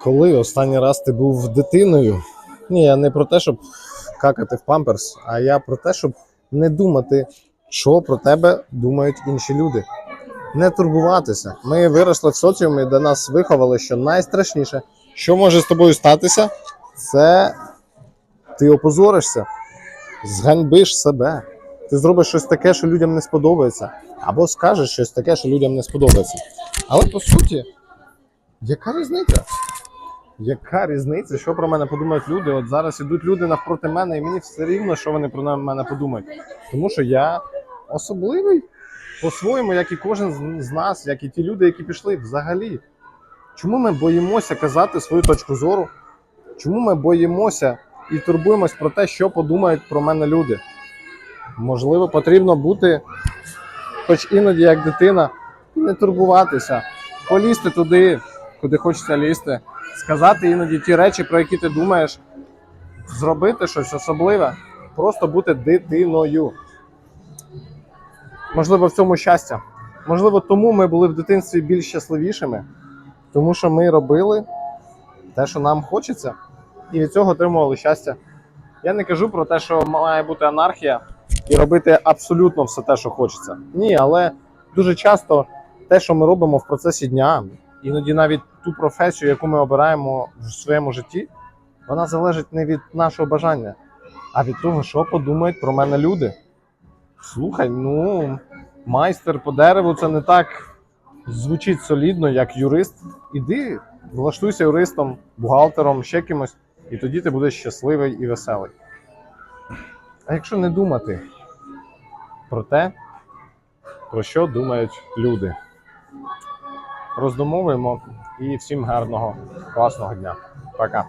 Коли останній раз ти був дитиною? Ні, я не про те, щоб какати в памперс, а я про те, щоб не думати, що про тебе думають інші люди. Не турбуватися. Ми виросли в соціумі, де нас виховали, що найстрашніше, що може з тобою статися, це ти опозоришся, зганьбиш себе. Ти зробиш щось таке, що людям не сподобається, або скажеш щось таке, що людям не сподобається. Але по суті, яка різниця? Яка різниця, що про мене подумають люди? От зараз ідуть люди навпроти мене, і мені все рівно, що вони про мене подумають. Тому що я особливий по-своєму, як і кожен з- нас, як і ті люди, які пішли взагалі. Чому ми боїмося казати свою точку зору? Чому ми боїмося і турбуємось про те, що подумають про мене люди? Можливо, потрібно бути, хоч іноді як дитина, і не турбуватися, полізти туди, куди хочеться лізти, сказати іноді ті речі, про які ти думаєш, зробити щось особливе, просто бути дитиною. Можливо, в цьому щастя. Можливо, тому ми були в дитинстві більш щасливішими, тому що ми робили те, що нам хочеться, і від цього отримували щастя. Я не кажу про те, що має бути анархія і робити абсолютно все те, що хочеться. Ні, але дуже часто те, що ми робимо в процесі дня, іноді навіть ту професію, яку ми обираємо в своєму житті, вона залежить не від нашого бажання, а від того, що подумають про мене люди. Слухай, ну, майстер по дереву це не так звучить солідно, як юрист. Іди, влаштуйся юристом, бухгалтером, ще кимось, і тоді ти будеш щасливий і веселий. А якщо не думати про те, про що думають люди, роздумовуємо і всім гарного, класного дня. Пока.